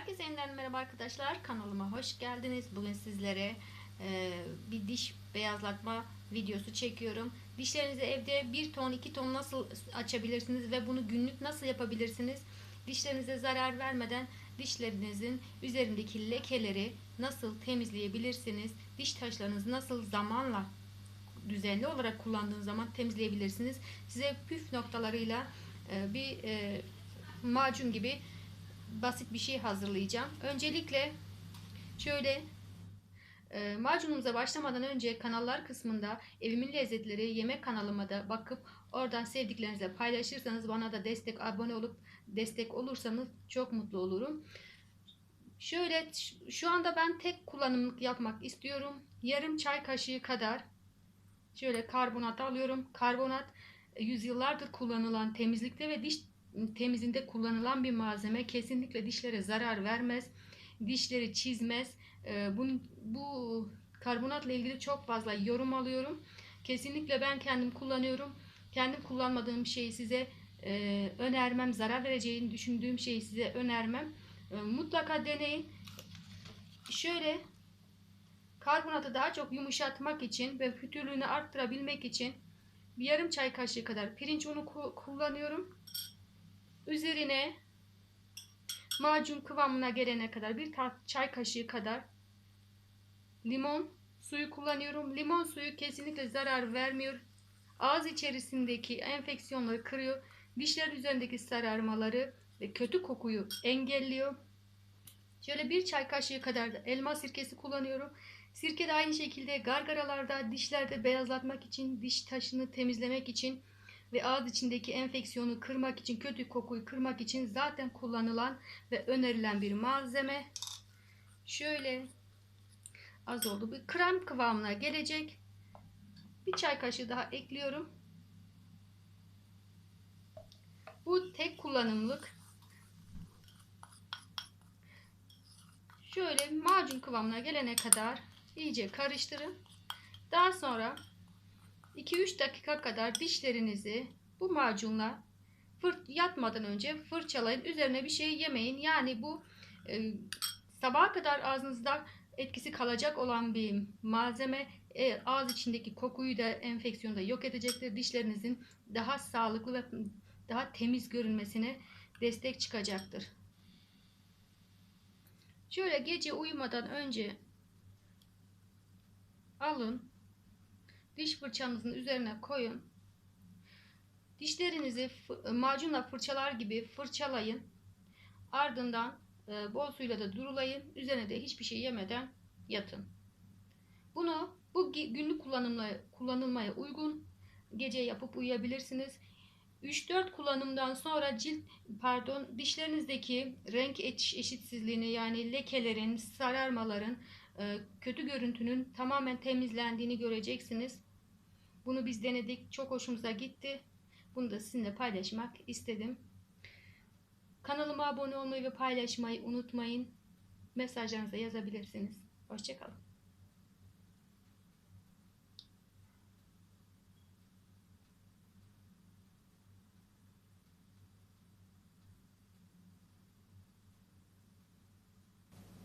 Herkese yeniden merhaba arkadaşlar. Kanalıma hoş geldiniz. Bugün sizlere e, bir diş beyazlatma videosu çekiyorum. Dişlerinizi evde 1 ton 2 ton nasıl açabilirsiniz ve bunu günlük nasıl yapabilirsiniz? Dişlerinize zarar vermeden dişlerinizin üzerindeki lekeleri nasıl temizleyebilirsiniz? Diş taşlarınızı nasıl zamanla düzenli olarak kullandığınız zaman temizleyebilirsiniz. Size püf noktalarıyla e, bir e, macun gibi basit bir şey hazırlayacağım. Öncelikle şöyle e, macunumuza başlamadan önce kanallar kısmında evimin lezzetleri yemek kanalıma da bakıp oradan sevdiklerinizle paylaşırsanız bana da destek abone olup destek olursanız çok mutlu olurum. Şöyle şu anda ben tek kullanımlık yapmak istiyorum. Yarım çay kaşığı kadar şöyle karbonat alıyorum. Karbonat e, yüzyıllardır kullanılan temizlikte ve diş temizinde kullanılan bir malzeme. Kesinlikle dişlere zarar vermez. Dişleri çizmez. Ee, bunun, bu karbonatla ilgili çok fazla yorum alıyorum. Kesinlikle ben kendim kullanıyorum. Kendim kullanmadığım şeyi size e, önermem. Zarar vereceğini düşündüğüm şeyi size önermem. E, mutlaka deneyin. Şöyle karbonatı daha çok yumuşatmak için ve fütürlüğünü arttırabilmek için bir yarım çay kaşığı kadar pirinç unu kullanıyorum. Üzerine macun kıvamına gelene kadar bir çay kaşığı kadar limon suyu kullanıyorum. Limon suyu kesinlikle zarar vermiyor. Ağız içerisindeki enfeksiyonları kırıyor. Dişler üzerindeki sararmaları ve kötü kokuyu engelliyor. Şöyle bir çay kaşığı kadar da elma sirkesi kullanıyorum. Sirke de aynı şekilde gargaralarda, dişlerde beyazlatmak için, diş taşını temizlemek için ve ağız içindeki enfeksiyonu kırmak için, kötü kokuyu kırmak için zaten kullanılan ve önerilen bir malzeme. Şöyle az oldu. Bir krem kıvamına gelecek. Bir çay kaşığı daha ekliyorum. Bu tek kullanımlık. Şöyle macun kıvamına gelene kadar iyice karıştırın. Daha sonra 2-3 dakika kadar dişlerinizi bu macunla fırt yatmadan önce fırçalayın. Üzerine bir şey yemeyin. Yani bu e, sabaha kadar ağzınızda etkisi kalacak olan bir malzeme e, ağız içindeki kokuyu da enfeksiyonu da yok edecektir. Dişlerinizin daha sağlıklı ve daha temiz görünmesine destek çıkacaktır. Şöyle gece uyumadan önce alın diş fırçanızın üzerine koyun. Dişlerinizi macunla fırçalar gibi fırçalayın. Ardından e, bol suyla da durulayın. Üzerine de hiçbir şey yemeden yatın. Bunu bu günlük kullanılmaya uygun gece yapıp uyuyabilirsiniz. 3-4 kullanımdan sonra cilt pardon dişlerinizdeki renk eşitsizliğini yani lekelerin, sararmaların, kötü görüntünün tamamen temizlendiğini göreceksiniz. Bunu biz denedik. Çok hoşumuza gitti. Bunu da sizinle paylaşmak istedim. Kanalıma abone olmayı ve paylaşmayı unutmayın. Mesajlarınızı yazabilirsiniz. Hoşçakalın.